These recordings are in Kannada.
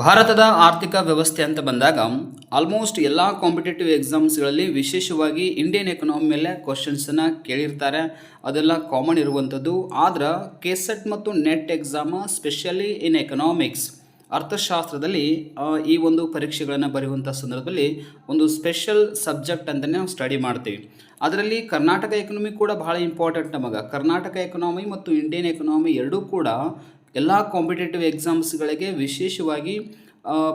ಭಾರತದ ಆರ್ಥಿಕ ವ್ಯವಸ್ಥೆ ಅಂತ ಬಂದಾಗ ಆಲ್ಮೋಸ್ಟ್ ಎಲ್ಲ ಕಾಂಪಿಟೇಟಿವ್ ಎಕ್ಸಾಮ್ಸ್ಗಳಲ್ಲಿ ವಿಶೇಷವಾಗಿ ಇಂಡಿಯನ್ ಎಕನಾಮಿ ಮೇಲೆ ಕ್ವಶನ್ಸನ್ನು ಕೇಳಿರ್ತಾರೆ. ಅದೆಲ್ಲ ಕಾಮನ್ ಇರುವಂಥದ್ದು. ಆದ್ರೆ ಕೆಸೆಟ್ ಮತ್ತು NET exam specially in economics ಅರ್ಥಶಾಸ್ತ್ರದಲ್ಲಿ ಈ ಒಂದು ಪರೀಕ್ಷೆಗಳನ್ನು ಬರೆಯುವಂಥ ಸಂದರ್ಭದಲ್ಲಿ ಒಂದು ಸ್ಪೆಷಲ್ ಸಬ್ಜೆಕ್ಟ್ ಅಂತಲೇ ನಾವು ಸ್ಟಡಿ ಮಾಡ್ತೀವಿ. ಅದರಲ್ಲಿ ಕರ್ನಾಟಕ ಎಕನಾಮಿ ಕೂಡ ಬಹಳ ಇಂಪಾರ್ಟೆಂಟ್ ನಮಗೆ. ಕರ್ನಾಟಕ ಎಕನಾಮಿ ಮತ್ತು ಇಂಡಿಯನ್ ಎಕನಾಮಿ ಎರಡೂ ಕೂಡ ಎಲ್ಲ ಕಾಂಪಿಟೇಟಿವ್ ಎಕ್ಸಾಮ್ಸ್ಗಳಿಗೆ ವಿಶೇಷವಾಗಿ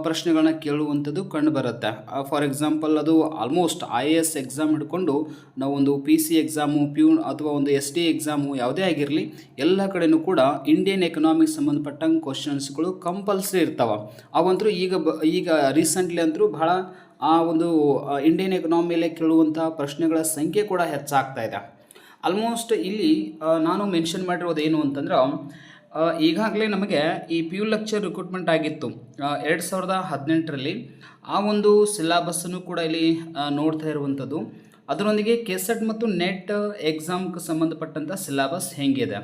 ಪ್ರಶ್ನೆಗಳನ್ನ ಕೇಳುವಂಥದ್ದು ಕಂಡು ಬರುತ್ತೆ. ಫಾರ್ ಎಕ್ಸಾಂಪಲ್ ಅದು almost I A S exam ಹಿಡ್ಕೊಂಡು ನಾವೊಂದು ಪಿ ಸಿ ಎಕ್ಸಾಮು ಪ್ಯೂ ಅಥವಾ ಒಂದು ಎಸ್ ಡಿ ಎಕ್ಸಾಮು ಯಾವುದೇ ಆಗಿರಲಿ, ಎಲ್ಲ ಕಡೆನೂ ಕೂಡ ಇಂಡಿಯನ್ ಎಕನಾಮಿಕ್ಸ್ ಸಂಬಂಧಪಟ್ಟಂಗೆ ಕ್ವಶನ್ಸ್ಗಳು ಕಂಪಲ್ಸರಿ ಇರ್ತಾವೆ. ಅವಂತರೂ ಈಗ ಬ, ಈಗ ರೀಸೆಂಟ್ಲಿ ಅಂತರೂ ಬಹಳ ಆ ಒಂದು ಇಂಡಿಯನ್ ಎಕನಾಮಿ ಮೇಲೆ ಕೇಳುವಂಥ ಪ್ರಶ್ನೆಗಳ ಸಂಖ್ಯೆ ಕೂಡ ಹೆಚ್ಚಾಗ್ತಾ ಇದೆ. ಆಲ್ಮೋಸ್ಟ್ ಇಲ್ಲಿ ನಾನು ಮೆನ್ಷನ್ ಮಾಡಿರೋದು ಏನು ಅಂತಂದ್ರೆ ಈಗಾಗಲೇ ನಮಗೆ ಈ ಪಿ ಯು ಲೆಕ್ಚರ್ ರಿಕ್ರೂಟ್ಮೆಂಟ್ ಆಗಿತ್ತು ಎರಡು ಸಾವಿರದ ಹದಿನೆಂಟರಲ್ಲಿ ಆ ಒಂದು ಸಿಲಾಬಸ್ಸನ್ನು ಕೂಡ ಇಲ್ಲಿ ನೋಡ್ತಾ ಇರುವಂಥದ್ದು. ಅದರೊಂದಿಗೆ ಕೆಸೆಟ್ ಮತ್ತು ನೆಟ್ ಎಕ್ಸಾಮ್ಗೆ ಸಂಬಂಧಪಟ್ಟಂಥ ಸಿಲಾಬಸ್ ಹೆಂಗಿದೆ.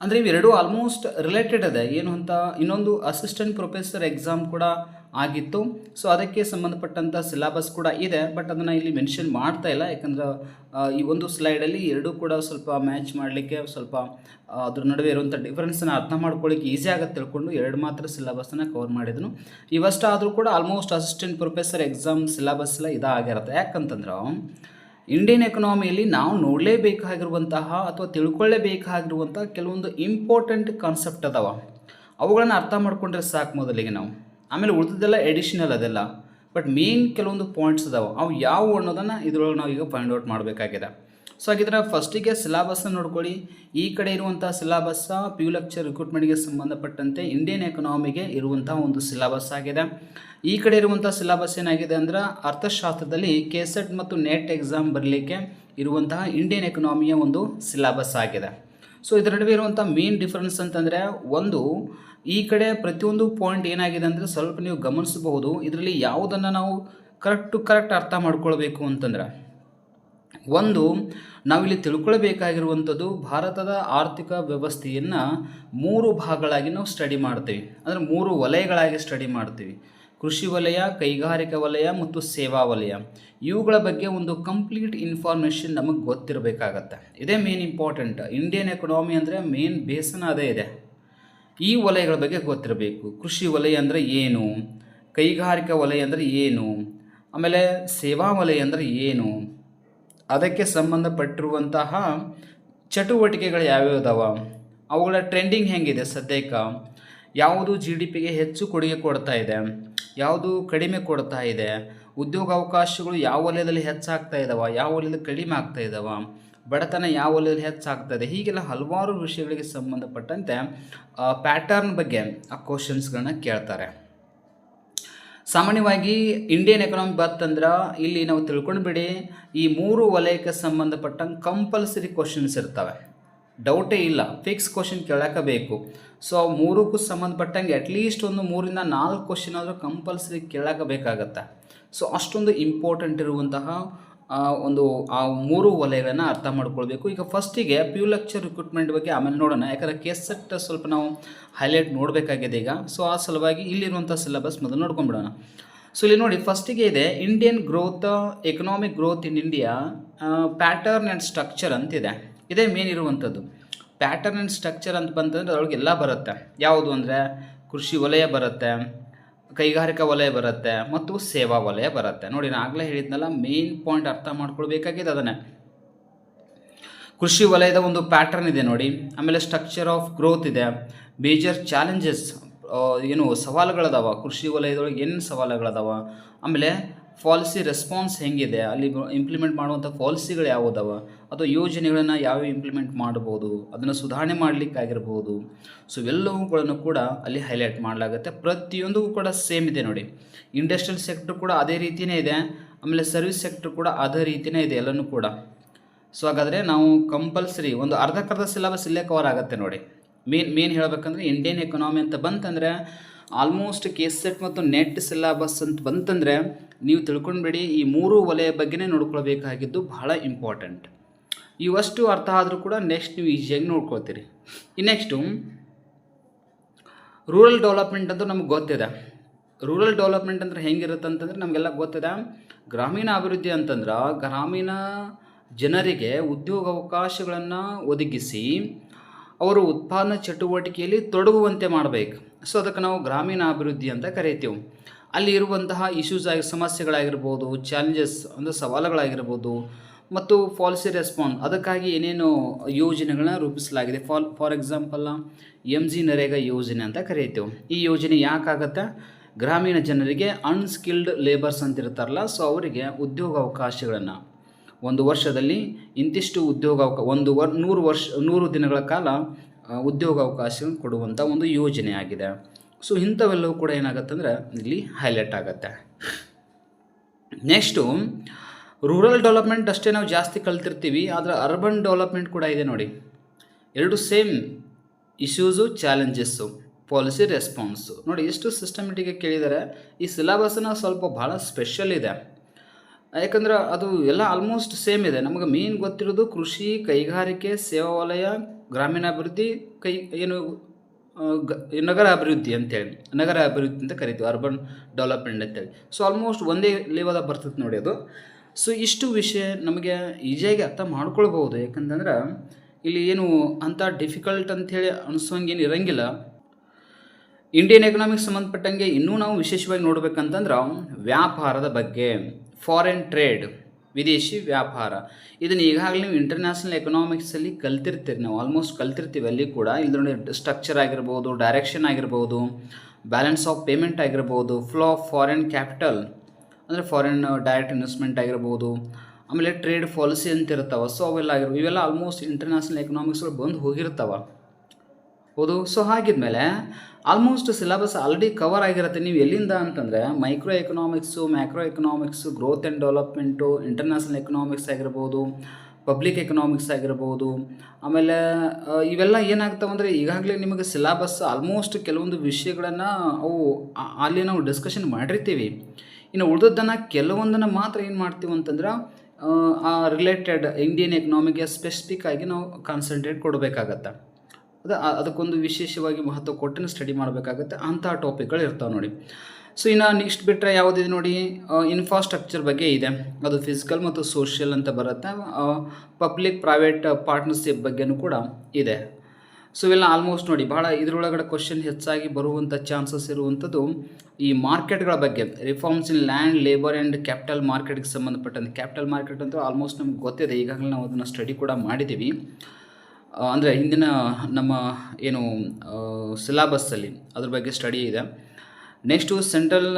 ಅಂದರೆ ಇವೆರಡೂ ಆಲ್ಮೋಸ್ಟ್ ರಿಲೇಟೆಡ್ ಇದೆ ಏನು ಅಂತ ಇನ್ನೊಂದು ಅಸಿಸ್ಟೆಂಟ್ ಪ್ರೊಫೆಸರ್ ಎಕ್ಸಾಮ್ ಕೂಡ ಆಗಿತ್ತು. ಸೊ ಅದಕ್ಕೆ ಸಂಬಂಧಪಟ್ಟಂಥ ಸಿಲೆಬಸ್ ಕೂಡ ಇದೆ ಬಟ್ ಅದನ್ನು ಇಲ್ಲಿ ಮೆನ್ಷನ್ ಮಾಡ್ತಾ ಇಲ್ಲ. ಯಾಕಂದ್ರೆ ಈ ಒಂದು ಸ್ಲೈಡಲ್ಲಿ ಎರಡೂ ಕೂಡ ಸ್ವಲ್ಪ ಮ್ಯಾಚ್ ಮಾಡಲಿಕ್ಕೆ ಸ್ವಲ್ಪ ಅದ್ರ ನಡುವೆ ಇರುವಂಥ ಡಿಫ್ರೆನ್ಸನ್ನು ಅರ್ಥ ಮಾಡ್ಕೊಳ್ಳಿಕ್ಕೆ ಈಸಿ ಆಗುತ್ತೆ ತಿಳ್ಕೊಂಡು ಎರಡು ಮಾತ್ರ ಸಿಲೆಬಸ್ಸನ್ನು ಕವರ್ ಮಾಡಿದನು. ಇವಷ್ಟಾದರೂ ಕೂಡ almost assistant professor exam syllabus ಎಲ್ಲ ಇದಾಗಿರುತ್ತೆ. ಯಾಕಂತಂದ್ರೆ ಇಂಡಿಯನ್ ಎಕನಾಮಿಯಲ್ಲಿ ನಾವು ನೋಡಲೇಬೇಕಾಗಿರುವಂತಹ ಅಥವಾ ತಿಳ್ಕೊಳ್ಳೇಬೇಕಾಗಿರುವಂಥ ಕೆಲವೊಂದು ಇಂಪಾರ್ಟೆಂಟ್ ಕಾನ್ಸೆಪ್ಟ್ ಅದಾವ. ಅವುಗಳನ್ನು ಅರ್ಥ ಮಾಡ್ಕೊಂಡ್ರೆ ಸಾಕು ಮೊದಲಿಗೆ ನಾವು. ಆಮೇಲೆ ಉಳಿದಿದ್ದೆಲ್ಲ ಎಡಿಷನಲ್ ಅದೆಲ್ಲ. ಬಟ್ ಮೇನ್ ಕೆಲವೊಂದು ಪಾಯಿಂಟ್ಸ್ ಅದಾವೆ ಅವು ಯಾವುವು ಅನ್ನೋದನ್ನು ಇದ್ರೊಳಗೆ ನಾವು ಈಗ ಫೈಂಡ್ ಔಟ್ ಮಾಡಬೇಕಾಗಿದೆ. ಸೊ ಹಾಗಿದ್ರೆ ಫಸ್ಟಿಗೆ ಸಿಲಾಬಸ್ನ ನೋಡ್ಕೊಳ್ಳಿ. ಈ ಕಡೆ ಇರುವಂಥ ಸಿಲಾಬಸ್ ಪಿ ಯು ಲೆಕ್ಚರ್ ರಿಕ್ರೂಟ್ಮೆಂಟ್ಗೆ ಸಂಬಂಧಪಟ್ಟಂತೆ ಇಂಡಿಯನ್ ಎಕನಾಮಿಗೆ ಇರುವಂಥ ಒಂದು ಸಿಲಾಬಸ್ ಆಗಿದೆ. ಈ ಕಡೆ ಇರುವಂಥ ಸಿಲಾಬಸ್ ಏನಾಗಿದೆ ಅಂದ್ರೆ ಅರ್ಥಶಾಸ್ತ್ರದಲ್ಲಿ ಕೆಸೆಟ್ ಮತ್ತು ನೆಟ್ ಎಕ್ಸಾಮ್ ಬರಲಿಕ್ಕೆ ಇರುವಂತಹ ಇಂಡಿಯನ್ ಎಕನಾಮಿಯ ಒಂದು ಸಿಲಾಬಸ್ ಆಗಿದೆ. ಸೊ ಇದರ ನಡುವೆ ಇರುವಂಥ ಮೇನ್ ಡಿಫ್ರೆನ್ಸ್ ಅಂತಂದರೆ ಒಂದು, ಈ ಕಡೆ ಪ್ರತಿಯೊಂದು ಪಾಯಿಂಟ್ ಏನಾಗಿದೆ ಅಂದರೆ ಸ್ವಲ್ಪ ನೀವು ಗಮನಿಸಬಹುದು. ಇದರಲ್ಲಿ ಯಾವುದನ್ನು ನಾವು ಕರೆಕ್ಟ್ ಟು ಕರೆಕ್ಟ್ ಅರ್ಥ ಮಾಡ್ಕೊಳ್ಬೇಕು ಅಂತಂದ್ರೆ, ಒಂದು, ನಾವಿಲ್ಲಿ ತಿಳ್ಕೊಳ್ಬೇಕಾಗಿರುವಂಥದ್ದು ಭಾರತದ ಆರ್ಥಿಕ ವ್ಯವಸ್ಥೆಯನ್ನು ಮೂರು ಭಾಗಗಳಾಗಿ ನಾವು ಸ್ಟಡಿ ಮಾಡ್ತೀವಿ. ಅಂದರೆ ಮೂರು ವಲಯಗಳಾಗಿ ಸ್ಟಡಿ ಮಾಡ್ತೀವಿ. ಕೃಷಿ ವಲಯ, ಕೈಗಾರಿಕಾ ವಲಯ ಮತ್ತು ಸೇವಾ ವಲಯ. ಇವುಗಳ ಬಗ್ಗೆ ಒಂದು ಕಂಪ್ಲೀಟ್ ಇನ್ಫಾರ್ಮೇಷನ್ ನಮಗೆ ಗೊತ್ತಿರಬೇಕಾಗತ್ತೆ. ಇದೇ ಮೇನ್ ಇಂಪಾರ್ಟೆಂಟ್ ಇಂಡಿಯನ್ ಎಕನಾಮಿ ಅಂದರೆ ಮೇನ್ ಬೇಸನ ಅದೇ ಇದೆ. ಈ ವಲಯಗಳ ಬಗ್ಗೆ ಗೊತ್ತಿರಬೇಕು. ಕೃಷಿ ವಲಯ ಅಂದರೆ ಏನು? ಕೈಗಾರಿಕಾ ವಲಯ ಅಂದರೆ ಏನು? ಆಮೇಲೆ ಸೇವಾ ವಲಯ ಅಂದರೆ ಏನು? ಅದಕ್ಕೆ ಸಂಬಂಧಪಟ್ಟಿರುವಂತಹ ಚಟುವಟಿಕೆಗಳು ಯಾವ್ಯಾವ ಅದಾವ ಅವುಗಳ ಟ್ರೆಂಡಿಂಗ್ ಹೆಂಗಿದೆ ಸದ್ಯಕ್ಕೆ? ಯಾವುದು ಜಿ ಡಿ ಪಿಗೆ ಹೆಚ್ಚು ಕೊಡುಗೆ ಕೊಡ್ತಾ ಇದೆ? ಯಾವುದು ಕಡಿಮೆ ಕೊಡ್ತಾ ಇದೆ? ಉದ್ಯೋಗಾವಕಾಶಗಳು ಯಾವ ವಲಯದಲ್ಲಿ ಹೆಚ್ಚಾಗ್ತಾ ಇದ್ದಾವೆ ಯಾವ ವಲಯದಲ್ಲಿ ಕಡಿಮೆ ಆಗ್ತಾ ಇದ್ದಾವೆ ಬಡತನ ಯಾವ ವಲಯದಲ್ಲಿ ಹೆಚ್ಚಾಗ್ತದೆ ಹೀಗೆಲ್ಲ ಹಲವಾರು ವಿಷಯಗಳಿಗೆ ಸಂಬಂಧಪಟ್ಟಂತೆ ಪ್ಯಾಟರ್ನ್ ಬಗ್ಗೆ, ಆ ಕ್ವಶನ್ಸ್ಗಳನ್ನ ಕೇಳ್ತಾರೆ. ಸಾಮಾನ್ಯವಾಗಿ ಇಂಡಿಯನ್ ಎಕನಾಮಿ ಬಂತಂದ್ರೆ ಇಲ್ಲಿ ನಾವು ತಿಳ್ಕೊಂಡ್ಬಿಡಿ, ಈ ಮೂರು ವಲಯಕ್ಕೆ ಸಂಬಂಧಪಟ್ಟಂಗೆ ಕಂಪಲ್ಸರಿ ಕ್ವಶನ್ಸ್ ಇರ್ತವೆ. ಡೌಟೇ ಇಲ್ಲ. ಫಿಕ್ಸ್ ಕ್ವಶನ್ ಬೇಕು. ಸೊ ಮೂರಕ್ಕೂ ಸಂಬಂಧಪಟ್ಟಂಗೆ ಅಟ್ಲೀಸ್ಟ್ ಒಂದು ಮೂರಿಂದ ನಾಲ್ಕು ಕ್ವಶನ್ ಆದರೂ ಕಂಪಲ್ಸರಿ ಕೇಳಬೇಕಾಗತ್ತೆ ಸೊ ಅಷ್ಟೊಂದು ಇಂಪಾರ್ಟೆಂಟ್ ಇರುವಂತಹ ಒಂದು, ಆ ಮೂರು ವಲಯಗಳನ್ನು ಅರ್ಥ ಮಾಡ್ಕೊಳ್ಬೇಕು. ಈಗ ಫಸ್ಟಿಗೆ ಪ್ಯೂ ಲೆಕ್ಚರ್ ರಿಕ್ರೂಟ್ಮೆಂಟ್ ಬಗ್ಗೆ ಆಮೇಲೆ ನೋಡೋಣ. ಯಾಕಂದರೆ ಕೆಸೆಟ್ ಸ್ವಲ್ಪ ನಾವು ಹೈಲೈಟ್ ನೋಡಬೇಕಾಗಿದೆ ಈಗ. ಸೊ ಆ ಸಲುವಾಗಿ ಇಲ್ಲಿರುವಂಥ ಸಿಲೆಬಸ್ ಮೊದಲು ನೋಡ್ಕೊಂಡ್ಬಿಡೋಣ ಸೊ ಇಲ್ಲಿ ನೋಡಿ ಫಸ್ಟಿಗೆ ಇದೆ Indian growth economic growth in India pattern and structure ಅಂತಿದೆ. ಇದೇ ಮೇನ್ ಇರುವಂಥದ್ದು. ಪ್ಯಾಟರ್ನ್ ಆ್ಯಂಡ್ ಸ್ಟ್ರಕ್ಚರ್ ಅಂತ ಬಂತಂದ್ರೆ ಅದರೊಳಗೆ ಎಲ್ಲ ಬರುತ್ತೆ. ಯಾವುದು ಅಂದರೆ ಕೃಷಿ ವಲಯ ಬರುತ್ತೆ, ಕೈಗಾರಿಕಾ ವಲಯ ಬರುತ್ತೆ ಮತ್ತು ಸೇವಾ ವಲಯ ಬರುತ್ತೆ. ನೋಡಿ, ನಾನು ಆಗಲೇ ಹೇಳಿದ್ನಲ್ಲ ಮೇನ್ ಪಾಯಿಂಟ್ ಅರ್ಥ ಮಾಡ್ಕೊಳ್ಬೇಕಾಗಿದೆ ಅದನ್ನೇ. ಕೃಷಿ ವಲಯದ ಒಂದು ಪ್ಯಾಟರ್ನ್ ಇದೆ ನೋಡಿ. ಆಮೇಲೆ ಸ್ಟ್ರಕ್ಚರ್ ಆಫ್ ಗ್ರೋತ್ ಇದೆ. ಮೇಜರ್ ಚಾಲೆಂಜಸ್ ಏನು ಸವಾಲುಗಳದಾವ? ಕೃಷಿ ವಲಯದೊಳಗೆ ಏನು ಸವಾಲುಗಳದಾವ? ಆಮೇಲೆ ಪಾಲಿಸಿ ರೆಸ್ಪಾನ್ಸ್ ಹೆಂಗಿದೆ? ಅಲ್ಲಿ ಇಂಪ್ಲಿಮೆಂಟ್ ಮಾಡುವಂಥ ಪಾಲಿಸಿಗಳು ಯಾವುದವ? ಅಥವಾ ಯೋಜನೆಗಳನ್ನು ಯಾವ್ಯಾವ ಇಂಪ್ಲಿಮೆಂಟ್ ಮಾಡ್ಬೋದು, ಅದನ್ನು ಸುಧಾರಣೆ ಮಾಡಲಿಕ್ಕಾಗಿರ್ಬೋದು ಸೊ ಇವೆಲ್ಲವುಗಳನ್ನು ಕೂಡ ಅಲ್ಲಿ ಹೈಲೈಟ್ ಮಾಡಲಾಗುತ್ತೆ. ಪ್ರತಿಯೊಂದು ಕೂಡ ಸೇಮ್ ಇದೆ ನೋಡಿ. ಇಂಡಸ್ಟ್ರಿಯಲ್ ಸೆಕ್ಟರ್ ಕೂಡ ಅದೇ ರೀತಿಯೇ ಇದೆ, ಆಮೇಲೆ ಸರ್ವಿಸ್ ಸೆಕ್ಟರ್ ಕೂಡ ಅದೇ ರೀತಿಯೇ ಇದೆ ಎಲ್ಲನೂ ಕೂಡ. ಸೊ ಹಾಗಾದರೆ ನಾವು ಕಂಪಲ್ಸರಿ ಒಂದು ಅರ್ಧಕ್ಕರ್ಧ ಸಿಲೆಬಸ್ ಇಲ್ಲೇ ಕವರ್ ಆಗುತ್ತೆ ನೋಡಿ. ಮೇನ್ ಮೇನ್ ಹೇಳಬೇಕಂದ್ರೆ ಇಂಡಿಯನ್ ಎಕನಾಮಿ ಅಂತ ಬಂತಂದರೆ ಆಲ್ಮೋಸ್ಟ್ ಕೆಸೆಟ್ ಮತ್ತು ನೆಟ್ ಸಿಲೆಬಸ್ ಅಂತ ಬಂತಂದರೆ, ನೀವು ತಿಳ್ಕೊಂಡ್ಬಿಡಿ ಈ ಮೂರು ವಲಯ ಬಗ್ಗೆನೇ ನೋಡ್ಕೊಳ್ಬೇಕಾಗಿದ್ದು ಬಹಳ ಇಂಪಾರ್ಟೆಂಟ್ ಇವಷ್ಟು ಅರ್ಥ ಆದರೂ ಕೂಡ ನೆಕ್ಸ್ಟ್ ನೀವು ಈಸಿಯಾಗಿ ನೋಡ್ಕೊಳ್ತೀರಿ. ಈ ನೆಕ್ಸ್ಟು ರೂರಲ್ ಡೆವಲಪ್ಮೆಂಟ್ ಅಂತ ನಮ್ಗೆ ಗೊತ್ತಿದೆ. ರೂರಲ್ ಡೆವಲಪ್ಮೆಂಟ್ ಅಂದ್ರೆ ಹೆಂಗಿರುತ್ತೆ ಅಂತಂದ್ರೆ ನಮಗೆಲ್ಲ ಗೊತ್ತಿದೆ. ಗ್ರಾಮೀಣ ಅಭಿವೃದ್ಧಿ ಅಂತಂದ್ರೆ ಗ್ರಾಮೀಣ ಜನರಿಗೆ ಉದ್ಯೋಗ ಅವಕಾಶಗಳನ್ನು ಒದಗಿಸಿ ಅವರು ಉತ್ಪಾದನಾ ಚಟುವಟಿಕೆಯಲ್ಲಿ ತೊಡಗುವಂತೆ ಮಾಡಬೇಕು. ಸೊ ಅದಕ್ಕೆ ನಾವು ಗ್ರಾಮೀಣ ಅಭಿವೃದ್ಧಿ ಅಂತ ಕರಿತೀವಿ. ಅಲ್ಲಿ ಇರುವಂತಹ ಇಶ್ಯೂಸ್ ಆಗಿ, ಸಮಸ್ಯೆಗಳಾಗಿರ್ಬೋದು ಚಾಲೆಂಜಸ್ ಅಂದರೆ ಸವಾಲುಗಳಾಗಿರ್ಬೋದು ಮತ್ತು ಪಾಲಿಸಿ ರೆಸ್ಪಾನ್ಸ್ ಅದಕ್ಕಾಗಿ ಏನೇನು ಯೋಜನೆಗಳನ್ನ ರೂಪಿಸಲಾಗಿದೆ. For for example M G NREGA ಯೋಜನೆ ಅಂತ ಕರೀತೀವಿ ಈ ಯೋಜನೆ ಯಾಕಾಗತ್ತೆ? ಗ್ರಾಮೀಣ ಜನರಿಗೆ ಅನ್ಸ್ಕಿಲ್ಡ್ ಲೇಬರ್ಸ್ ಅಂತ ಇರ್ತಾರಲ್ಲ ಸೊ ಅವರಿಗೆ ಉದ್ಯೋಗ ಅವಕಾಶಗಳನ್ನು ಒಂದು ವರ್ಷದಲ್ಲಿ ಇಂತಿಷ್ಟು ಉದ್ಯೋಗ ಅವಕ ಒಂದು ವರ್, ನೂರು ವರ್ಷ, ನೂರು ದಿನಗಳ ಕಾಲ ಉದ್ಯೋಗಾವಕಾಶಗಳನ್ನು ಕೊಡುವಂಥ ಒಂದು ಯೋಜನೆ ಆಗಿದೆ. ಸೊ ಇಂಥವೆಲ್ಲವೂ ಕೂಡ ಏನಾಗುತ್ತೆ ಇಲ್ಲಿ ಹೈಲೈಟ್ ಆಗುತ್ತೆ. ನೆಕ್ಸ್ಟು ರೂರಲ್ ಡೆವಲಪ್ಮೆಂಟ್ ಅಷ್ಟೇ ನಾವು ಜಾಸ್ತಿ ಕಲ್ತಿರ್ತೀವಿ, ಆದರೆ ಅರ್ಬನ್ ಡೆವಲಪ್ಮೆಂಟ್ ಕೂಡ ಇದೆ ನೋಡಿ. ಎರಡು same issues challenges policy response ನೋಡಿ, ಎಷ್ಟು ಸಿಸ್ಟಮೆಟಿಕ್ಕಾಗಿ ಕೇಳಿದರೆ, ಈ ಸಿಲೆಬಸ್ನ ಸ್ವಲ್ಪ ಭಾಳ ಸ್ಪೆಷಲ್ ಇದೆ. ಯಾಕಂದ್ರೆ ಅದು ಎಲ್ಲ ಆಲ್ಮೋಸ್ಟ್ ಸೇಮ್ ಇದೆ. ನಮಗೆ ಮೇನ್ ಗೊತ್ತಿರೋದು ಕೃಷಿ, ಕೈಗಾರಿಕೆ, ಸೇವಾ ವಲಯ, ಗ್ರಾಮೀಣಾಭಿವೃದ್ಧಿ, ಕೈ, ಏನು ನಗರ ಅಭಿವೃದ್ಧಿ ಅಂತೇಳಿ. ನಗರ ಅಭಿವೃದ್ಧಿ ಅಂತ ಕರಿತೀವಿ ಅರ್ಬನ್ ಡೆವಲಪ್ಮೆಂಟ್ ಅಂತೇಳಿ. ಸೊ ಆಲ್ಮೋಸ್ಟ್ ಒಂದೇ ಲೆವೆಲ್ ಬರ್ತದೆ ನೋಡಿ ಅದು. ಸೊ ಇಷ್ಟು ವಿಷಯ ನಮಗೆ ಈಜಿಯಾಗಿ ಅರ್ಥ ಮಾಡ್ಕೊಳ್ಬೋದು ಯಾಕಂತಂದ್ರೆ ಇಲ್ಲಿ ಏನು ಅಂಥ ಡಿಫಿಕಲ್ಟ್ ಅಂಥೇಳಿ ಅನಿಸೋಂಗೇನು ಇರೋಂಗಿಲ್ಲ. ಇಂಡಿಯನ್ ಎಕನಾಮಿಕ್ಸ್ ಸಂಬಂಧಪಟ್ಟಂಗೆ ಇನ್ನೂ ನಾವು ವಿಶೇಷವಾಗಿ ನೋಡ್ಬೇಕಂತಂದ್ರೆ ವ್ಯಾಪಾರದ ಬಗ್ಗೆ ಫಾರಿನ್ ಟ್ರೇಡ್ ವಿದೇಶಿ ವ್ಯಾಪಾರ. ಇದನ್ನು ಈಗಾಗಲೇ ನೀವು ಇಂಟರ್ನ್ಯಾಷನಲ್ ಎಕನಾಮಿಕ್ಸಲ್ಲಿ ಕಲ್ತಿರ್ತೀರಿ, ನಾವು ಆಲ್ಮೋಸ್ಟ್ ಕಲ್ತಿರ್ತೀವಿ ಅಲ್ಲಿ ಕೂಡ. ಇಲ್ಲಿ ನೋಡಿ ಸ್ಟ್ರಕ್ಚರ್ ಆಗಿರ್ಬೋದು ಡೈರೆಕ್ಷನ್ ಆಗಿರ್ಬೋದು ಬ್ಯಾಲೆನ್ಸ್ ಆಫ್ ಪೇಮೆಂಟ್ ಆಗಿರ್ಬೋದು ಫ್ಲೋ ಆಫ್ ಫಾರಿನ್ ಕ್ಯಾಪಿಟಲ್ ಅಂದರೆ ಫಾರಿನ್ ಡೈರೆಕ್ಟ್ ಇನ್ವೆಸ್ಟ್ಮೆಂಟ್ ಆಗಿರ್ಬೋದು, ಆಮೇಲೆ ಟ್ರೇಡ್ ಪಾಲಿಸಿ ಅಂತ ಇರ್ತಾವೆ ಸೊ ಅವೆಲ್ಲ ಆಗಿರ್ಬೋದು. ಇವೆಲ್ಲ ಆಲ್ಮೋಸ್ಟ್ ಇಂಟರ್ನ್ಯಾಷನಲ್ ಎಕನಾಮಿಕ್ಸ್ಗಳು ಬಂದು ಹೋಗಿರ್ತಾವೆ. ಹೌದು? ಸೊ ಹಾಗಿದ್ಮೇಲೆ ಆಲ್ಮೋಸ್ಟ್ ಸಿಲೆಬಸ್ ಆಲ್ರೆಡಿ ಕವರ್ ಆಗಿರುತ್ತೆ. ನೀವು ಎಲ್ಲಿಂದ ಅಂತಂದರೆ micro economics macro economics growth and development international economics ಆಗಿರ್ಬೋದು ಪಬ್ಲಿಕ್ ಎಕನಾಮಿಕ್ಸ್ ಆಗಿರ್ಬೋದು. ಆಮೇಲೆ ಇವೆಲ್ಲ ಏನಾಗ್ತಾವೆ ಅಂದರೆ ಈಗಾಗಲೇ ನಿಮಗೆ ಸಿಲೆಬಸ್ ಆಲ್ಮೋಸ್ಟ್ ಕೆಲವೊಂದು ವಿಷಯಗಳನ್ನು ಅವು ಅಲ್ಲಿ ನಾವು ಡಿಸ್ಕಷನ್ ಮಾಡಿರ್ತೀವಿ. ಇನ್ನು ಉಳಿದದ್ದನ್ನು ಕೆಲವೊಂದನ್ನು ಮಾತ್ರ ಏನು ಮಾಡ್ತೀವಿ ಅಂತಂದ್ರೆ ಆ, ರಿಲೇಟೆಡ್ ಇಂಡಿಯನ್ ಎಕನಾಮಿಗೆ ಸ್ಪೆಸಿಫಿಕ್ ಆಗಿ ನಾವು ಕಾನ್ಸಂಟ್ರೇಟ್ ಕೊಡಬೇಕಾಗತ್ತೆ. ಅದು ಅದಕ್ಕೊಂದು ವಿಶೇಷವಾಗಿ ಮಹತ್ವ ಕೊಟ್ಟು ಸ್ಟಡಿ ಮಾಡಬೇಕಾಗುತ್ತೆ. ಅಂಥ ಟಾಪಿಕ್ಗಳು ಇರ್ತಾವೆ ನೋಡಿ. ಸೊ ಇನ್ನು ನೆಕ್ಸ್ಟ್ ಬಿಟ್ಟರೆ ಯಾವುದಿದೆ ನೋಡಿ? ಇನ್ಫ್ರಾಸ್ಟ್ರಕ್ಚರ್ ಬಗ್ಗೆ ಇದೆ. ಅದು ಫಿಸಿಕಲ್ ಮತ್ತು ಸೋಷಿಯಲ್ ಅಂತ ಬರುತ್ತೆ. ಪಬ್ಲಿಕ್ ಪ್ರೈವೇಟ್ ಪಾರ್ಟ್ನರ್ಶಿಪ್ ಬಗ್ಗೆನೂ ಕೂಡ ಇದೆ. ಸೊ ಇವೆಲ್ಲ ಆಲ್ಮೋಸ್ಟ್ ನೋಡಿ ಭಾಳ ಇದರೊಳಗಡೆ ಕ್ವಶನ್ ಹೆಚ್ಚಾಗಿ ಬರುವಂಥ ಚಾನ್ಸಸ್ ಇರುವಂಥದ್ದು ಈ ಮಾರ್ಕೆಟ್ಗಳ ಬಗ್ಗೆ. Reforms in land labour and capital ಮಾರ್ಕೆಟ್ಗೆ ಸಂಬಂಧಪಟ್ಟಂತೆ. ಕ್ಯಾಪಿಟಲ್ ಮಾರ್ಕೆಟ್ ಅಂತ ಆಲ್ಮೋಸ್ಟ್ ನಮ್ಗೆ ಗೊತ್ತಿದೆ. ಈಗಾಗಲೇ ನಾವು ಅದನ್ನು ಸ್ಟಡಿ ಕೂಡ ಮಾಡಿದ್ದೀವಿ ಅಂದರೆ ಹಿಂದಿನ ನಮ್ಮ ಏನು ಸಿಲಾಬಸ್ಸಲ್ಲಿ ಅದ್ರ ಬಗ್ಗೆ ಸ್ಟಡಿ ಇದೆ. Next central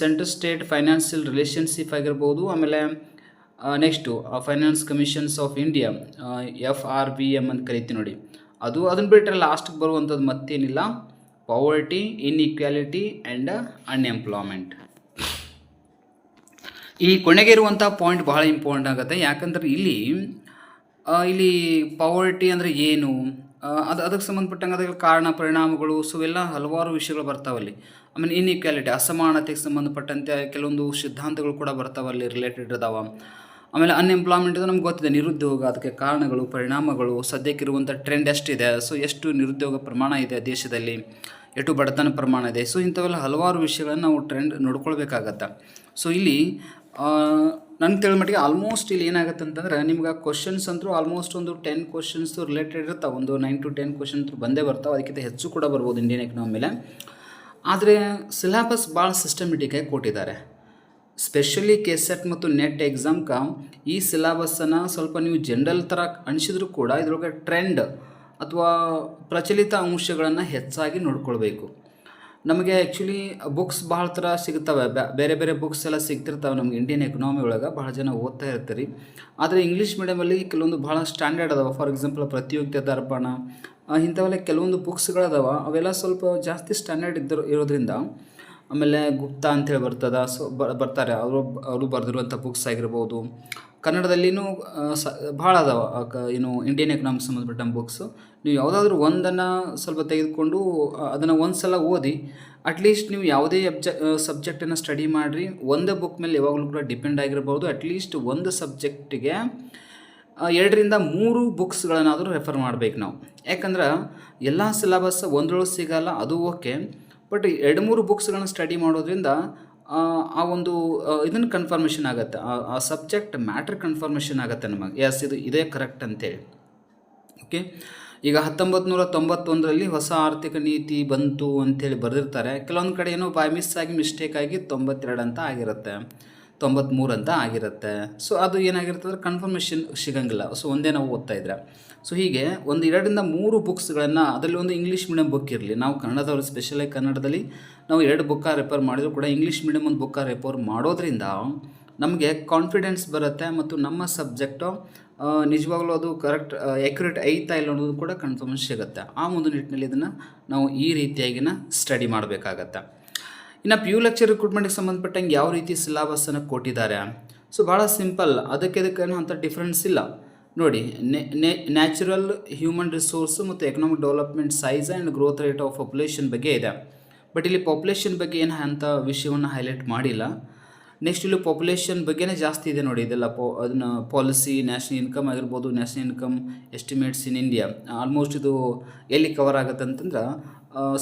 central state financial relationship ಆಗಿರ್ಬೋದು, ಆಮೇಲೆ next finance commissions of India F R B M ಅಂತ ಕರಿತೀವಿ ನೋಡಿ. ಅದು ಅದನ್ನು ಬಿಟ್ಟರೆ ಲಾಸ್ಟಿಗೆ ಬರುವಂಥದ್ದು ಮತ್ತೇನಿಲ್ಲ. ಪವರ್ಟಿ ಇನ್ಇಕ್ವಾಲಿಟಿ ಆ್ಯಂಡ್ ಅನ್ಎಂಪ್ಲಾಯ್ಮೆಂಟ್ ಈ ಕೊನೆಗೆ ಇರುವಂಥ ಪಾಯಿಂಟ್ ಬಹಳ ಇಂಪಾರ್ಟೆಂಟ್ ಆಗುತ್ತೆ. ಯಾಕಂದ್ರೆ ಇಲ್ಲಿ ಇಲ್ಲಿ ಪಾವರ್ಟಿ ಅಂದರೆ ಏನು? ಅದು, ಅದಕ್ಕೆ ಸಂಬಂಧಪಟ್ಟಂಗೆ ಅದಕ್ಕೆ ಕಾರಣ, ಪರಿಣಾಮಗಳು ಸೊ ಎಲ್ಲ ಹಲವಾರು ವಿಷಯಗಳು ಬರ್ತಾವಲ್ಲಿ ಆಮೇಲೆ ಇನ್ಇಕ್ವಾಲಿಟಿ ಅಸಮಾನತೆಗೆ ಸಂಬಂಧಪಟ್ಟಂತೆ ಕೆಲವೊಂದು ಸಿದ್ಧಾಂತಗಳು ಕೂಡ ಬರ್ತಾವಲ್ಲಿ ರಿಲೇಟೆಡ್ ಅದಾವ ಆಮೇಲೆ ಅನ್ಎಂಪ್ಲಾಯ್ಮೆಂಟ್ ಇದು ನಮ್ಗೆ ಗೊತ್ತಿದೆ, ನಿರುದ್ಯೋಗ ಅದಕ್ಕೆ ಕಾರಣಗಳು, ಪರಿಣಾಮಗಳು ಸದ್ಯಕ್ಕಿರುವಂಥ ಟ್ರೆಂಡ್ ಎಷ್ಟಿದೆ ಸೊ ಎಷ್ಟು ನಿರುದ್ಯೋಗ ಪ್ರಮಾಣ ಇದೆ ದೇಶದಲ್ಲಿ, ಎಷ್ಟು ಬಡತನ ಪ್ರಮಾಣ ಇದೆ ಸೊ ಇಂಥವೆಲ್ಲ ಹಲವಾರು ವಿಷಯಗಳನ್ನು ನಾವು ಟ್ರೆಂಡ್ ನೋಡ್ಕೊಳ್ಬೇಕಾಗತ್ತೆ. ಸೊ ಇಲ್ಲಿ ನನ್ನ ತಿಳಿದ ಮಟ್ಟಿಗೆ ಆಲ್ಮೋಸ್ಟ್ ಇಲ್ಲಿ ಏನಾಗುತ್ತೆ ಅಂತಂದ್ರೆ ನಿಮ್ಗೆ ಕ್ವಶನ್ಸ್ ಅಂತೂ ಆಲ್ಮೋಸ್ಟ್ ಒಂದು ಟೆನ್ ಕ್ವಶನ್ಸ್ ರಿಲೇಟೆಡ್ ಇರ್ತಾವೆ, ಒಂದು ನೈನ್ ಟು ಟೆನ್ ಕ್ವಶನ್ ಬಂದೇ ಬರ್ತಾವೆ, ಅದಕ್ಕಿಂತ ಹೆಚ್ಚು ಕೂಡ ಬರ್ಬೋದು ಇಂಡಿಯನ್ ಎಕನಾಮಿ ಮೇಲೆ. ಆದರೆ ಸಿಲೆಬಸ್ ಭಾಳ ಸಿಸ್ಟಮೆಟಿಕಾಗಿ ಕೊಟ್ಟಿದ್ದಾರೆ. ಸ್ಪೆಷಲಿ ಕೆಸೆಟ್ ಮತ್ತು ನೆಟ್ ಎಕ್ಸಾಮ್ಗೆ ಈ ಸಿಲಾಬಸ್ಸನ್ನು ಸ್ವಲ್ಪ ನೀವು ಜನರಲ್ ಥರ ಅನಿಸಿದ್ರು ಕೂಡ ಇದ್ರೊಳಗೆ ಟ್ರೆಂಡ್ ಅಥವಾ ಪ್ರಚಲಿತ ಅಂಶಗಳನ್ನು ಹೆಚ್ಚಾಗಿ ನೋಡ್ಕೊಳ್ಬೇಕು. ನಮಗೆ ಆ್ಯಕ್ಚುಲಿ ಬುಕ್ಸ್ ಭಾಳ ಥರ ಸಿಗ್ತವೆ. ಬೇರೆ ಬೇರೆ ಬುಕ್ಸ್ ಎಲ್ಲ ಸಿಗ್ತಿರ್ತಾವೆ ನಮ್ಗೆ ಇಂಡಿಯನ್ ಎಕನಾಮಿ ಒಳಗೆ. ಭಾಳ ಜನ ಓದ್ತಾ ಇರ್ತೀರಿ. ಆದರೆ ಇಂಗ್ಲೀಷ್ ಮೀಡಿಯಮಲ್ಲಿ ಕೆಲವೊಂದು ಭಾಳ ಸ್ಟ್ಯಾಂಡರ್ಡ್ ಅದಾವೆ. ಫಾರ್ ಎಕ್ಸಾಂಪಲ್ ಪ್ರತಿಯೋಗಿತೆ ದರ್ಪಣ ಇಂಥವೆಲ್ಲ ಕೆಲವೊಂದು ಬುಕ್ಸ್ಗಳದಾವೆ ಅವೆಲ್ಲ ಸ್ವಲ್ಪ ಜಾಸ್ತಿ ಸ್ಟ್ಯಾಂಡರ್ಡ್ ಇದ್ದರು, ಇರೋದ್ರಿಂದ ಆಮೇಲೆ ಗುಪ್ತಾ ಅಂತೇಳಿ ಬರ್ತದ, ಸೊ ಬರ್ತಾರೆ. ಅವರು ಅವರು ಬರೆದಿರುವಂಥ ಬುಕ್ಸ್ ಆಗಿರ್ಬೋದು. ಕನ್ನಡದಲ್ಲಿನೂ ಸ, ಭಾಳ ಅದಾವ ಏನು ಇಂಡಿಯನ್ ಎಕನಾಮಿಕ್ಸ್ ಸಂಬಂಧಪಟ್ಟ ಬುಕ್ಸು ನೀವು ಯಾವುದಾದ್ರೂ ಒಂದನ್ನು ಸ್ವಲ್ಪ ತೆಗೆದುಕೊಂಡು ಅದನ್ನು ಒಂದು ಸಲ ಓದಿ ಅಟ್ಲೀಸ್ಟ್ ನೀವು ಯಾವುದೇ ಅಬ್ಜ ಸಬ್ಜೆಕ್ಟನ್ನು ಸ್ಟಡಿ ಮಾಡಿರಿ. ಒಂದೇ ಬುಕ್ ಮೇಲೆ ಯಾವಾಗಲೂ ಕೂಡ ಡಿಪೆಂಡ್ ಆಗಿರ್ಬೋದು. ಅಟ್ಲೀಸ್ಟ್ ಒಂದು ಸಬ್ಜೆಕ್ಟಿಗೆ ಎರಡರಿಂದ ಮೂರು ಬುಕ್ಸ್ಗಳನ್ನಾದರೂ ರೆಫರ್ ಮಾಡ್ಬೇಕು ನಾವು. ಯಾಕಂದ್ರೆ, ಎಲ್ಲ ಸಿಲೆಬಸ್ ಒಂದರೊಳಗೆ ಸಿಗಲ್ಲ, ಅದು ಓಕೆ ಬಟ್ ಎರಡು ಮೂರು ಬುಕ್ಸ್ಗಳನ್ನ ಸ್ಟಡಿ ಮಾಡೋದ್ರಿಂದ ಆ, ಒಂದು ಇದನ್ನು ಕನ್ಫರ್ಮೇಷನ್ ಆಗುತ್ತೆ. ಆ- ಆ ಸಬ್ಜೆಕ್ಟ್ ಮ್ಯಾಟ್ರ್ ಕನ್ಫರ್ಮೇಷನ್ ಆಗುತ್ತೆ ನಮಗೆ. ಎಸ್ ಇದು ಇದೇ ಕರೆಕ್ಟ್ ಅಂತೇಳಿ. ಓಕೆ ಈಗ ಹತ್ತೊಂಬತ್ತು ನೂರ ತೊಂಬತ್ತೊಂದರಲ್ಲಿ ಹೊಸ ಆರ್ಥಿಕ ನೀತಿ ಬಂತು ಅಂತೇಳಿ ಬರೆದಿರ್ತಾರೆ. ಕೆಲವೊಂದು ಕಡೆ ಏನೋ ಬಾಯ್ ಮಿಸ್ ಆಗಿ ಮಿಸ್ಟೇಕ್ ಆಗಿ ತೊಂಬತ್ತೆರಡು ಅಂತ ಆಗಿರುತ್ತೆ. ತೊಂಬತ್ತ್ಮೂರು ಅಂತ ಆಗಿರುತ್ತೆ. ಸೊ ಅದು ಏನಾಗಿರುತ್ತೆ ಅಂದರೆ ಕನ್ಫರ್ಮೇಷನ್ ಸಿಗಂಗಿಲ್ಲ. ಸೊ ಒಂದೇ ನಾವು ಓದ್ತಾ ಇದ್ರೆ. ಸೊ ಹೀಗೆ ಒಂದು ಎರಡರಿಂದ ಮೂರು ಬುಕ್ಸ್ಗಳನ್ನು ಅದರಲ್ಲಿ ಒಂದು ಇಂಗ್ಲೀಷ್ ಮೀಡಿಯಂ ಬುಕ್ ಇರಲಿ. ನಾವು ಕನ್ನಡದವರು ಸ್ಪೆಷಲಾಗಿ ಕನ್ನಡದಲ್ಲಿ ನಾವು ಎರಡು ಬುಕ್ಕ ರೆಫರ್ ಮಾಡಿದ್ರು ಕೂಡ ಇಂಗ್ಲೀಷ್ ಮೀಡಿಯಮ್ ಒಂದು ಬುಕ್ಕ ರೆಫರ್ ಮಾಡೋದ್ರಿಂದ ನಮಗೆ ಕಾನ್ಫಿಡೆನ್ಸ್ ಬರುತ್ತೆ ಮತ್ತು ನಮ್ಮ ಸಬ್ಜೆಕ್ಟು ನಿಜವಾಗ್ಲೂ ಅದು ಕರೆಕ್ಟ್ ಆ್ಯಕ್ಯುರೇಟ್ ಐತಾ ಇಲ್ಲ ಅನ್ನೋದು ಕೂಡ ಕನ್ಫರ್ಮೇಷನ್ ಸಿಗುತ್ತೆ. ಆ ಒಂದು ನಿಟ್ಟಿನಲ್ಲಿ ಇದನ್ನು ನಾವು ಈ ರೀತಿಯಾಗಿನ ಸ್ಟಡಿ ಮಾಡಬೇಕಾಗತ್ತೆ. ಇನ್ನು ಪಿ ಯು ಲೆಕ್ಚರ್ ರಿಕ್ರೂಟ್ಮೆಂಟ್ಗೆ ಸಂಬಂಧಪಟ್ಟಂಗೆ ಯಾವ ರೀತಿ ಸಿಲೆಬಸ್ಸನ್ನು ಕೊಟ್ಟಿದ್ದಾರೆ? ಸೊ ಭಾಳ ಸಿಂಪಲ್ ಅದಕ್ಕೆ ಅದಕ್ಕೇನು ಅಂಥ ಡಿಫ್ರೆನ್ಸ್ ಇಲ್ಲ. ನೋಡಿ ನ್ಯಾಚುರಲ್ ಹ್ಯೂಮನ್ ರಿಸೋರ್ಸ್ ಮತ್ತು economic development size and growth rate of population ಬಗ್ಗೆ ಇದೆ. ಬಟ್ ಇಲ್ಲಿ ಪಾಪ್ಯುಲೇಷನ್ ಬಗ್ಗೆ ಏನು ಅಂಥ ವಿಷಯವನ್ನು ಹೈಲೈಟ್ ಮಾಡಿಲ್ಲ. ನೆಕ್ಸ್ಟ್ ಇಲ್ಲಿ ಪಾಪ್ಯುಲೇಷನ್ ಬಗ್ಗೆನೇ ಜಾಸ್ತಿ ಇದೆ ನೋಡಿ. ಇದೆಲ್ಲ ಪೊ, ಅದನ್ನ ಪಾಲಿಸಿ ನ್ಯಾಷನಲ್ ಇನ್ಕಮ್ ಆಗಿರ್ಬೋದು national income estimates in India almost ಇದು ಎಲ್ಲಿ ಕವರ್ ಆಗುತ್ತೆ ಅಂತಂದ್ರೆ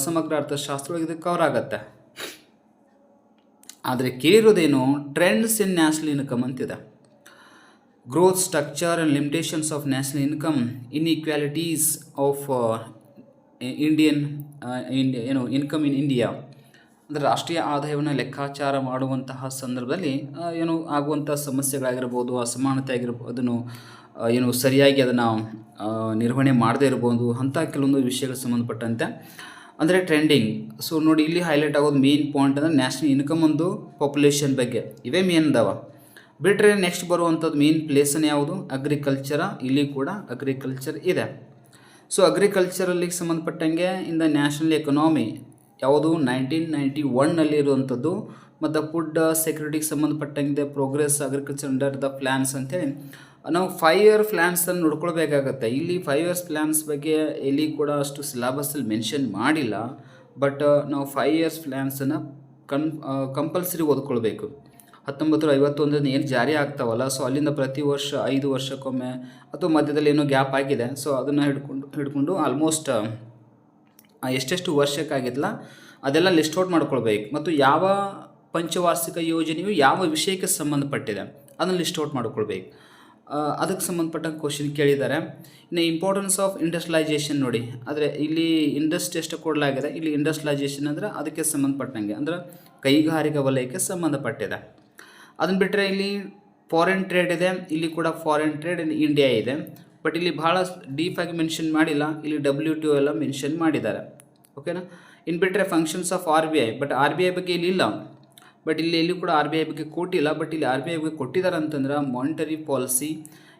ಸಮಗ್ರ ಅರ್ಥಶಾಸ್ತ್ರ ಇದು ಕವರ್ ಆಗುತ್ತೆ. ಆದರೆ ಕೇಳಿರೋದೇನು ಟ್ರೆಂಡ್ಸ್ ಇನ್ ನ್ಯಾಷನಲ್ ಇನ್ಕಮ್ ಅಂತಿದೆ. Growth structure and limitations of national income inequalities of Indian India ಏನು ಇನ್ಕಮ್ ಇನ್ ಇಂಡಿಯಾ ಅಂದರೆ ರಾಷ್ಟ್ರೀಯ ಆದಾಯವನ್ನು ಲೆಕ್ಕಾಚಾರ ಮಾಡುವಂತಹ ಸಂದರ್ಭದಲ್ಲಿ ಏನು ಆಗುವಂಥ ಸಮಸ್ಯೆಗಳಾಗಿರ್ಬೋದು, ಅಸಮಾನತೆ ಆಗಿರ್ಬೋದು ಅದನ್ನು ಏನು ಸರಿಯಾಗಿ ಅದನ್ನು ನಿರ್ವಹಣೆ ಮಾಡದೇ ಇರ್ಬೋದು ಅಂಥ ಕೆಲವೊಂದು ವಿಷಯಗಳಿಗೆ ಸಂಬಂಧಪಟ್ಟಂತೆ. ಅಂದರೆ ಟ್ರೆಂಡಿಂಗ್ ಸೊ ನೋಡಿ, ಇಲ್ಲಿ ಹೈಲೈಟ್ ಆಗೋದು ಮೇನ್ ಪಾಯಿಂಟ್ ಅಂದರೆ ನ್ಯಾಷನಲ್ ಇನ್ಕಮ್ ಒಂದು ಪಾಪ್ಯುಲೇಷನ್ ಬಗ್ಗೆ. ಇವೇ ಮೇನ್ ಅದಾವ. ಬಿಟ್ಟರೆ ನೆಕ್ಸ್ಟ್ ಬರುವಂಥದ್ದು ಮೇನ್ ಪ್ಲೇಸನ್ನು ಯಾವುದು? ಅಗ್ರಿಕಲ್ಚರ ಇಲ್ಲಿ ಕೂಡ ಅಗ್ರಿಕಲ್ಚರ್ ಇದೆ. ಸೊ ಅಗ್ರಿಕಲ್ಚರಲ್ಲಿ ಸಂಬಂಧಪಟ್ಟಂಗೆ ಇನ್ ದ ನ್ಯಾಷನಲ್ ಎಕನಾಮಿ ಯಾವುದು? ನೈನ್ಟೀನ್ ನೈಂಟಿ ಒನ್ನಲ್ಲಿ ಇರುವಂಥದ್ದು. ಮತ್ತು ಫುಡ್ ಸೆಕ್ಯೂರಿಟಿಗೆ ಸಂಬಂಧಪಟ್ಟಂಗೆ progress agriculture under the plans ಅಂತೇಳಿ. ನಾವು ಫೈವ್ ಇಯರ್ ಪ್ಲ್ಯಾನ್ಸನ್ನು ನೋಡ್ಕೊಳ್ಬೇಕಾಗತ್ತೆ. ಇಲ್ಲಿ ಫೈವ್ ಇಯರ್ಸ್ ಪ್ಲ್ಯಾನ್ಸ್ ಬಗ್ಗೆ ಎಲ್ಲಿ ಕೂಡ ಅಷ್ಟು ಸಿಲೆಬಸ್ಸಲ್ಲಿ ಮೆನ್ಷನ್ ಮಾಡಿಲ್ಲ. ಬಟ್ ನಾವು ಫೈವ್ ಇಯರ್ಸ್ ಪ್ಲ್ಯಾನ್ಸನ್ನು ಕನ್ ಕಂಪಲ್ಸರಿ ಓದ್ಕೊಳ್ಬೇಕು. ಹತ್ತೊಂಬತ್ತು ನೂರ ಐವತ್ತೊಂದರಿಂದ ಏನು ಜಾರಿ ಆಗ್ತಾವಲ್ಲ ಸೊ ಅಲ್ಲಿಂದ ಪ್ರತಿ ವರ್ಷ ಐದು ವರ್ಷಕ್ಕೊಮ್ಮೆ ಅಥವಾ ಮಧ್ಯದಲ್ಲಿ ಏನೋ ಗ್ಯಾಪ್ ಆಗಿದೆ ಸೊ ಅದನ್ನು ಹಿಡ್ಕೊಂಡು ಹಿಡ್ಕೊಂಡು ಆಲ್ಮೋಸ್ಟ್ ಎಷ್ಟೆಷ್ಟು ವರ್ಷಕ್ಕಾಗಿದ್ಲ, ಅದೆಲ್ಲ ಲಿಸ್ಟ್ ಔಟ್ ಮಾಡ್ಕೊಳ್ಬೇಕು. ಮತ್ತು ಯಾವ ಪಂಚವಾರ್ಷಿಕ ಯೋಜನೆಯು ಯಾವ ವಿಷಯಕ್ಕೆ ಸಂಬಂಧಪಟ್ಟಿದೆ, ಅದನ್ನು ಲಿಸ್ಟ್ ಔಟ್ ಮಾಡ್ಕೊಳ್ಬೇಕು. ಅದಕ್ಕೆ ಸಂಬಂಧಪಟ್ಟಂಗೆ ಕ್ವಶನ್ ಕೇಳಿದ್ದಾರೆ. ಇನ್ನು ಇಂಪಾರ್ಟೆನ್ಸ್ ಆಫ್ ಇಂಡಸ್ಟ್ರಲೈಜೇಷನ್ ನೋಡಿ. ಆದರೆ ಇಲ್ಲಿ ಇಂಡಸ್ಟ್ರಿ ಎಷ್ಟು ಕೊಡಲಾಗಿದೆ? ಇಲ್ಲಿ ಇಂಡಸ್ಟ್ರಲೈಜೇಷನ್ ಅಂದರೆ ಅದಕ್ಕೆ ಸಂಬಂಧಪಟ್ಟಂಗೆ, ಅಂದ್ರೆ ಕೈಗಾರಿಕಾ ವಲಯಕ್ಕೆ ಸಂಬಂಧಪಟ್ಟಿದೆ. ಅದನ್ನು ಬಿಟ್ಟರೆ ಇಲ್ಲಿ ಫಾರಿನ್ ಟ್ರೇಡ್ ಇದೆ, ಇಲ್ಲಿ ಕೂಡ ಫಾರಿನ್ ಟ್ರೇಡ್ ಇನ್ ಇಂಡಿಯಾ ಇದೆ. ಬಟ್ ಇಲ್ಲಿ ಭಾಳ ಡೀಪಾಗಿ ಮೆನ್ಷನ್ ಮಾಡಿಲ್ಲ, ಇಲ್ಲಿ ಡಬ್ಲ್ಯೂ ಟಿ ಎಲ್ಲ ಮೆನ್ಷನ್ ಮಾಡಿದ್ದಾರೆ. ಓಕೆನಾ ಇನ್ನು ಬಿಟ್ಟರೆ functions of R B I but R B I ಬಗ್ಗೆ ಇಲ್ಲಿ ಇಲ್ಲ. ಬಟ್ ಇಲ್ಲಿ ಎಲ್ಲೂ ಕೂಡ ಆರ್ ಬಿ ಐ ಬಗ್ಗೆ ಕೊಟ್ಟಿಲ್ಲ. ಬಟ್ ಇಲ್ಲಿ ಆರ್ ಬಿ ಐ ಬಗ್ಗೆ ಕೊಟ್ಟಿದ್ದಾರೆ ಅಂತಂದ್ರೆ ಮಾನಿಟರಿ ಪಾಲಿಸಿ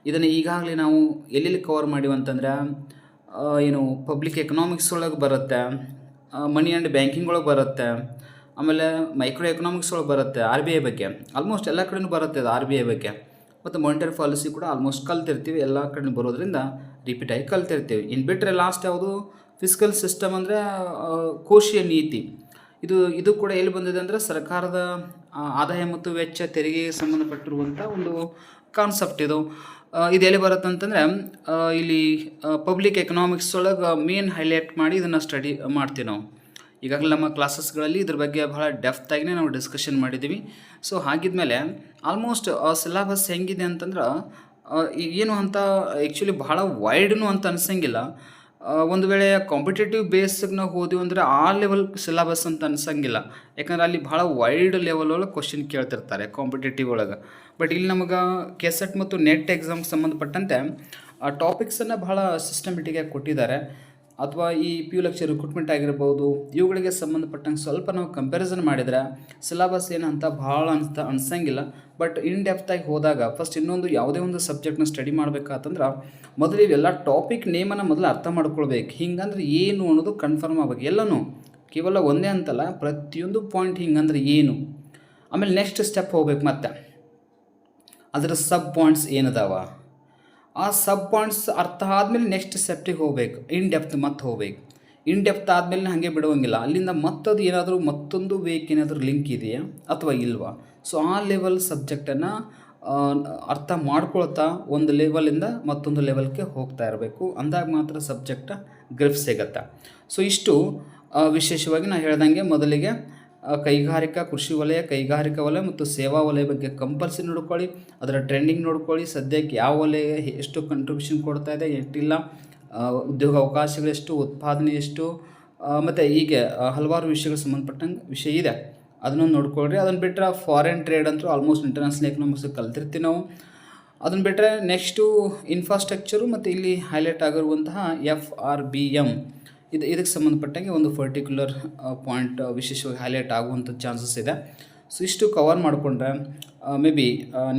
ಇದನ್ನು ಈಗಾಗಲೇ ನಾವು ಎಲ್ಲೆಲ್ಲಿ ಕವರ್ ಮಾಡಿವಿ ಅಂತಂದ್ರೆ ಏನು ಪಬ್ಲಿಕ್ ಎಕನಾಮಿಕ್ಸ್ ಒಳಗೆ ಬರುತ್ತೆ ಮನಿ ಆ್ಯಂಡ್ ಬ್ಯಾಂಕಿಂಗ್ ಒಳಗೆ ಬರುತ್ತೆ, ಆಮೇಲೆ ಮೈಕ್ರೋ ಎಕನಾಮಿಕ್ಸ್ ಒಳಗೆ ಬರುತ್ತೆ ಆರ್ ಬಿ ಐ ಬಗ್ಗೆ. ಆಲ್ಮೋಸ್ಟ್ ಎಲ್ಲ ಕಡೆನೂ ಬರುತ್ತೆ ಅದು ಆರ್ ಬಿ ಐ ಬಗ್ಗೆ. ಮತ್ತು ಮಾನಿಟರಿ ಪಾಲಿಸಿ ಕೂಡ ಆಲ್ಮೋಸ್ಟ್ ಕಲ್ತಿರ್ತೀವಿ. ಎಲ್ಲ ಕಡೆ ಬರೋದ್ರಿಂದ ರಿಪೀಟ್ ಆಗಿ ಕಲ್ತಿರ್ತೀವಿ. ಇನ್ನು ಬಿಟ್ಟರೆ ಲಾಸ್ಟ್ ಯಾವುದು? ಫಿಸಿಕಲ್ ಸಿಸ್ಟಮ್ ಅಂದರೆ ಕೋಶೀಯ ನೀತಿ. ಇದು ಇದು ಕೂಡ ಎಲ್ಲಿ ಬಂದಿದೆ ಅಂದರೆ ಸರ್ಕಾರದ ಆದಾಯ ಮತ್ತು ವೆಚ್ಚ ತೆರಿಗೆಗೆ ಸಂಬಂಧಪಟ್ಟಿರುವಂಥ ಒಂದು ಕಾನ್ಸೆಪ್ಟ್ ಇದು. ಇದು ಎಲ್ಲಿ ಬರುತ್ತೆ ಅಂತಂದರೆ ಇಲ್ಲಿ ಪಬ್ಲಿಕ್ ಎಕನಾಮಿಕ್ಸ್ ಒಳಗೆ ಮೇನ್ ಹೈಲೈಟ್ ಮಾಡಿ ಇದನ್ನು ಸ್ಟಡಿ ಮಾಡ್ತೀವಿ ನಾವು. ಈಗಾಗಲೇ ನಮ್ಮ ಕ್ಲಾಸಸ್ಗಳಲ್ಲಿ ಇದ್ರ ಬಗ್ಗೆ ಬಹಳ ಡೆಫ್ತಾಗಿನೇ ನಾವು ಡಿಸ್ಕಷನ್ ಮಾಡಿದ್ದೀವಿ ಸೊ ಹಾಗಿದ್ಮೇಲೆ ಆಲ್ಮೋಸ್ಟ್ ಸಿಲೆಬಸ್ ಹೆಂಗಿದೆ ಅಂತಂದ್ರೆ ಏನು ಅಂತ ಆ್ಯಕ್ಚುಲಿ ಬಹಳ ವೈಡ್ನು ಅಂತ ಅನ್ಸಂಗಿಲ್ಲ. ಒಂದು ವೇಳೆ ಕಾಂಪಿಟೇಟಿವ್ ಬೇಸ್ಗೆ ನಾವು ಹೋದ್ವಿ ಅಂದರೆ ಆ ಲೆವೆಲ್ ಸಿಲಬಸ್ ಅಂತ ಅನ್ಸಂಗಿಲ್ಲ. ಯಾಕಂದ್ರೆ ಅಲ್ಲಿ ಭಾಳ ವೈಡ್ ಲೆವೆಲ್ ಒಳಗೆ ಕ್ವಶನ್ ಕೇಳ್ತಿರ್ತಾರೆ ಕಾಂಪಿಟೇಟಿವ್ ಒಳಗೆ. ಬಟ್ ಇಲ್ಲಿ ನಮಗೆ ಕೆಸೆಟ್ ಮತ್ತು ನೆಟ್ ಎಕ್ಸಾಮ್ಗೆ ಸಂಬಂಧಪಟ್ಟಂತೆ ಆ ಟಾಪಿಕ್ಸನ್ನು ಭಾಳ ಸಿಸ್ಟಮೆಟಿಕ್ಕಾಗಿ ಕೊಟ್ಟಿದ್ದಾರೆ. ಅಥವಾ ಈ ಪಿ ಯು ಲೆಕ್ಚರ್ ರಿಕ್ರೂಟ್ಮೆಂಟ್ ಆಗಿರ್ಬೋದು, ಇವುಗಳಿಗೆ ಸಂಬಂಧಪಟ್ಟಂಗೆ ಸ್ವಲ್ಪ ನಾವು ಕಂಪ್ಯಾರಿಸನ್ ಮಾಡಿದ್ರೆ ಸಿಲೆಬಸ್ ಏನಂತ ಭಾಳ ಅಂತ ಅನ್ಸಂಗಿಲ್ಲ. ಬಟ್ ಇನ್ ಡೆಪ್ತಾಗಿ ಹೋದಾಗ ಫಸ್ಟ್ ಇನ್ನೊಂದು ಯಾವುದೇ ಒಂದು ಸಬ್ಜೆಕ್ಟ್ನ ಸ್ಟಡಿ ಮಾಡಬೇಕಾತಂದ್ರೆ ಮೊದಲು ಇವೆಲ್ಲ ಟಾಪಿಕ್ ನೇಮನ್ನು ಮೊದಲು ಅರ್ಥ ಮಾಡ್ಕೊಳ್ಬೇಕು. ಹಿಂಗಂದ್ರೆ ಏನು ಅನ್ನೋದು ಕನ್ಫರ್ಮ್ ಆಗ್ಬೇಕು. ಎಲ್ಲನೂ ಕೇವಲ ಒಂದೇ ಅಂತಲ್ಲ, ಪ್ರತಿಯೊಂದು ಪಾಯಿಂಟ್ ಹಿಂಗಂದ್ರೆ ಏನು? ಆಮೇಲೆ ನೆಕ್ಸ್ಟ್ ಸ್ಟೆಪ್ ಹೋಗ್ಬೇಕು ಮತ್ತೆ. ಅದರ ಸಬ್ ಪಾಯಿಂಟ್ಸ್ ಏನದಾವ ಆ ಸಬ್ ಪಾಯಿಂಟ್ಸ್ ಅರ್ಥ ಆದಮೇಲೆ ನೆಕ್ಸ್ಟ್ ಸ್ಟೆಪ್ಟಿಗೆ ಹೋಗ್ಬೇಕು. ಇನ್ ಡೆಪ್ತ್ ಮತ್ತೆ ಹೋಗ್ಬೇಕು. ಇನ್ ಡೆಪ್ತ್ ಆದಮೇಲೆ ಹಾಗೆ ಬಿಡುವಂಗಿಲ್ಲ ಅಲ್ಲಿಂದ ಮತ್ತದು ಏನಾದರೂ ಮತ್ತೊಂದು ವೇಕ್ ಏನಾದರೂ ಲಿಂಕ್ ಇದೆಯಾ? ಅಥವಾ ಇಲ್ವಾ? ಸೊ ಆ ಲೆವೆಲ್ ಸಬ್ಜೆಕ್ಟನ್ನು ಅರ್ಥ ಮಾಡ್ಕೊಳ್ತಾ ಒಂದು ಲೆವೆಲಿಂದ ಮತ್ತೊಂದು ಲೆವೆಲ್ಗೆ ಹೋಗ್ತಾ ಇರಬೇಕು. ಅಂದಾಗ ಮಾತ್ರ ಸಬ್ಜೆಕ್ಟ ಗ್ರಿಫ್ ಸಿಗತ್ತೆ? ಸೊ ಇಷ್ಟು ವಿಶೇಷವಾಗಿ ನಾನು ಹೇಳ್ದಂಗೆ ಮೊದಲಿಗೆ ಕೈಗಾರಿಕಾ ಕೃಷಿ ವಲಯ, ಕೈಗಾರಿಕಾ ವಲಯ ಮತ್ತು ಸೇವಾ ವಲಯ ಬಗ್ಗೆ ಕಂಪಲ್ಸರಿ ನೋಡ್ಕೊಳ್ಳಿ. ಅದರ ಟ್ರೆಂಡಿಂಗ್ ನೋಡ್ಕೊಳ್ಳಿ. ಸದ್ಯಕ್ಕೆ ಯಾವ ವಲಯ ಎಷ್ಟು ಕಂಟ್ರಿಬ್ಯೂಷನ್ ಕೊಡ್ತಾ ಇದೆ, ಎಷ್ಟಿಲ್ಲ ಉದ್ಯೋಗ ಅವಕಾಶಗಳೆಷ್ಟು ಉತ್ಪಾದನೆ ಎಷ್ಟು ಮತ್ತು ಹೀಗೆ ಹಲವಾರು ವಿಷಯಗಳು ಸಂಬಂಧಪಟ್ಟಂಗೆ ವಿಷಯ ಇದೆ. ಅದನ್ನು ನೋಡ್ಕೊಳ್ರಿ. ಅದನ್ನು ಬಿಟ್ಟರೆ ಫಾರಿನ್ ಟ್ರೇಡ್ ಅಂತೂ ಆಲ್ಮೋಸ್ಟ್ ಇಂಟರ್ನ್ಯಾಷನಲ್ ಎಕನಾಮಿಕ್ಸ್ ಕಲ್ತಿರ್ತೀವಿ ನಾವು. ಅದನ್ನು ಬಿಟ್ಟರೆ ನೆಕ್ಸ್ಟು ಇನ್ಫ್ರಾಸ್ಟ್ರಕ್ಚರು ಮತ್ತು ಇಲ್ಲಿ ಹೈಲೈಟ್ ಆಗಿರುವಂತಹ ಎಫ್ ಆರ್ ಬಿ ಎಂ ಇದು ಇದಕ್ಕೆ ಸಂಬಂಧಪಟ್ಟಂಗೆ ಒಂದು ಪರ್ಟಿಕ್ಯುಲರ್ ಪಾಯಿಂಟ್ ವಿಶೇಷವಾಗಿ ಹೈಲೈಟ್ ಆಗುವಂಥ ಚಾನ್ಸಸ್ ಇದೆ. ಸೊ ಇಷ್ಟು ಕವರ್ ಮಾಡಿಕೊಂಡ್ರೆ ಮೇ ಬಿ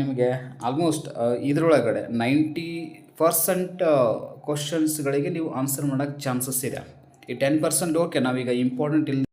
ನಿಮಗೆ ಆಲ್ಮೋಸ್ಟ್ ಇದರೊಳಗಡೆ ನೈಂಟಿ ಪರ್ಸೆಂಟ್ ಕ್ವಶನ್ಸ್ಗಳಿಗೆ ನೀವು ಆನ್ಸರ್ ಮಾಡೋಕ್ಕೆ ಚಾನ್ಸಸ್ ಇದೆ. ಈ ಟೆನ್ ಪರ್ಸೆಂಟ್ ಓಕೆ ನಾವೀಗ ಇಂಪಾರ್ಟೆಂಟ್ ಇಲ್ಲ